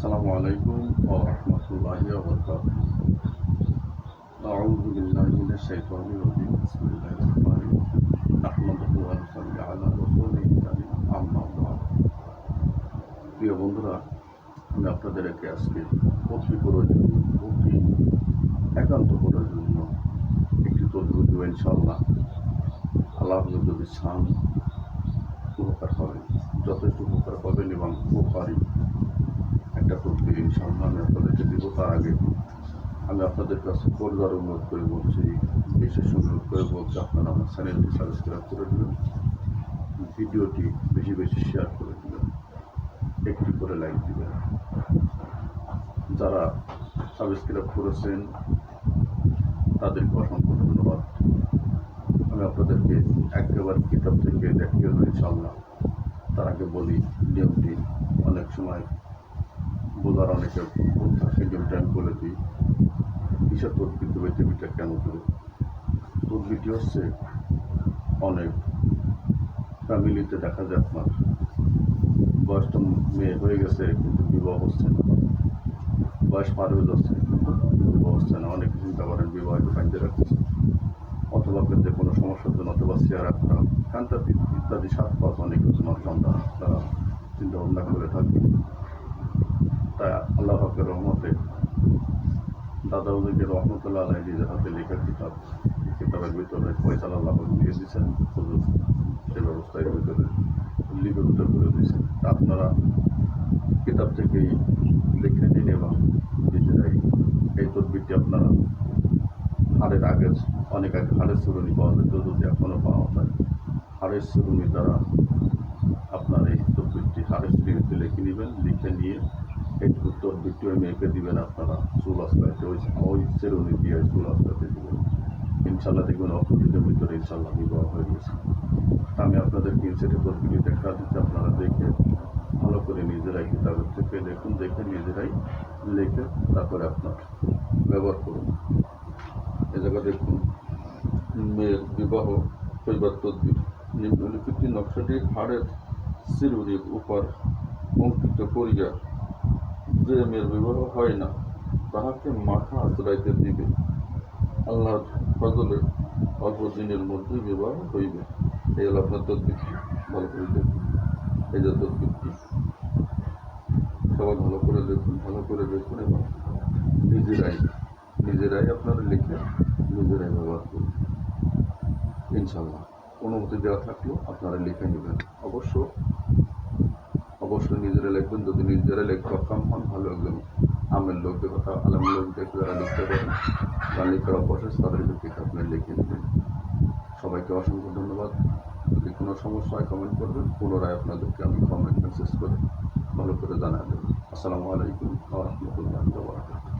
السلام عليكم ورحمة الله وبركاته أعوذ بالله من الشيطان الرجيم بسم الله الرحمن الرحيم نحمده ونصلي على رسوله الكريم أما بعد প্রিয় বন্ধুরা আমি আপনাদেরকে আজকে অতি প্রয়োজনীয় অতি একান্ত প্রয়োজনীয় একটি তদবির দেবো ইনশাল্লাহ আল্লাহ যদি চান উপকার হবে যথেষ্ট উপকার পাবেন এবং উপকারী তার আগে। আমি আপনাদের কাছে পরিবার অনুরোধ করে বলছি, বিশেষ অনুরোধ করে বলছি, আপনারা আমার চ্যানেলটি সাবস্ক্রাইব করে দেবেন, ভিডিওটি বেশি বেশি শেয়ার করে দেবেন, একটি করে লাইক দিবেন। যারা সাবস্ক্রাইব করেছেন, তাদেরকে অসংখ্য ধন্যবাদ। আমি আপনাদেরকে একেবারে কিতাব থেকে দেখিয়ে ইনশাল্লাহ তার আগে বলি, নিয়মটি অনেক সময় বোঝার অনেকে ভুল আমি বলে দিই। কিসের তদবির দেবে টিভিটা কেন দেবে তদবিরটি হচ্ছে অনেক ফ্যামিলিতে দেখা যায় আপনার। বয়সটা মেয়ে হয়ে গেছে, কিন্তু বিবাহ হচ্ছে না। বয়স পার হয়ে যাচ্ছে, কিন্তু বিবাহ হচ্ছে না। অনেক চিন্তা করেন বিবাহকে বাঁধতে রাখছে অথবা পেতে কোনো সমস্যার জন্য অথবা চেহারা খারাপ কান্তা ইত্যাদি সাত পাঁচ অনেক কিছু সন্তান তারা চিন্তা ভাবনা করে থাকে। তাই আল্লাহ রহমতে দাদা উদিকে রহমতুল্লাহ আলাই নিজের হাতে লেখা কিতাব কিতাবের ভিতরে পয়সা আল্লাহ দিয়ে দিয়েছেন, হুজুর সে ব্যবস্থার ভিতরে লিপিবদ্ধ করে দিয়েছেন। আপনারা কিতাব থেকেই দেখে নিন এবং নিজেরাই এই তদবিরটি আপনারা হাড়ের আগে, অনেক আগে হাড়ের সুরনি পাওয়া যেত যদি এখনও পাওয়া যায় হাড়ের সুরনি দ্বারা আপনার এই তদবিরটি হাড়ের সুরনিতে লিখে নেবেন, লিখে নিয়ে তদবিরটি ওই মেয়েকে দিবেন আপনারা চুল আসলাইতে ওই ওই সেরুনি দিয়ে চুল আসলাইতে দিবেন ইনশাল্লাহ দেখবেন দিনের ভিতরে ইনশাল্লাহ বিবাহ হয়ে গেছে আমি আপনাদেরকে সেটা তদবিরটি দেখা দিচ্ছি আপনারা দেখে ভালো করে নিজেরাই কিতাবের থেকে দেখুন দেখে নিজেরাই লিখে তারপরে আপনার ব্যবহার করুন এ জায়গা দেখুন মেয়ের বিবাহ হইবার তদ্বির নিম্নলিখিত নকশাটি হাড়ের শিরুরির উপর অঙ্কিত করিয়া যে মেয়ের বিবাহ হয় না, তাহাকে মাথা আশ্রয়তে দিবে। আল্লাহর ফজলে অল্প দিনের মধ্যে বিবাহ হইবে। এই হলো আপনার তদ্বিরটি ভালো করে দেখুন। এই যে তদ্বিরটি। সবাই ভালো করে দেখুন, ভালো করে দেখুন এবং নিজেরাই নিজেরাই আপনারা লিখে নিজেরাই ব্যবহার করুন। ইনশাল্লাহ অনুমতি দেওয়া থাকলেও আপনারা লিখে নেবেন। অবশ্য অবশ্যই নিজেরা লিখবেন যদি নিজেরা লিখতে অক্ষম হন, ভালো একজন আমের লোকদের কথা আলমের লোকদের যারা লিখতে পারেন বা লিখার অবশেষ তাদের লিখে আপনি লিখে নেবেন সবাইকে অসংখ্য ধন্যবাদ। যদি কোনো সমস্যা হয় কমেন্ট করবেন। পুনরায় আপনাদেরকে আমি কমেন্ট মেসেজ করে ভালো করে জানা দেবেন আসসালামু আলাইকুম রহমতুল্লাহ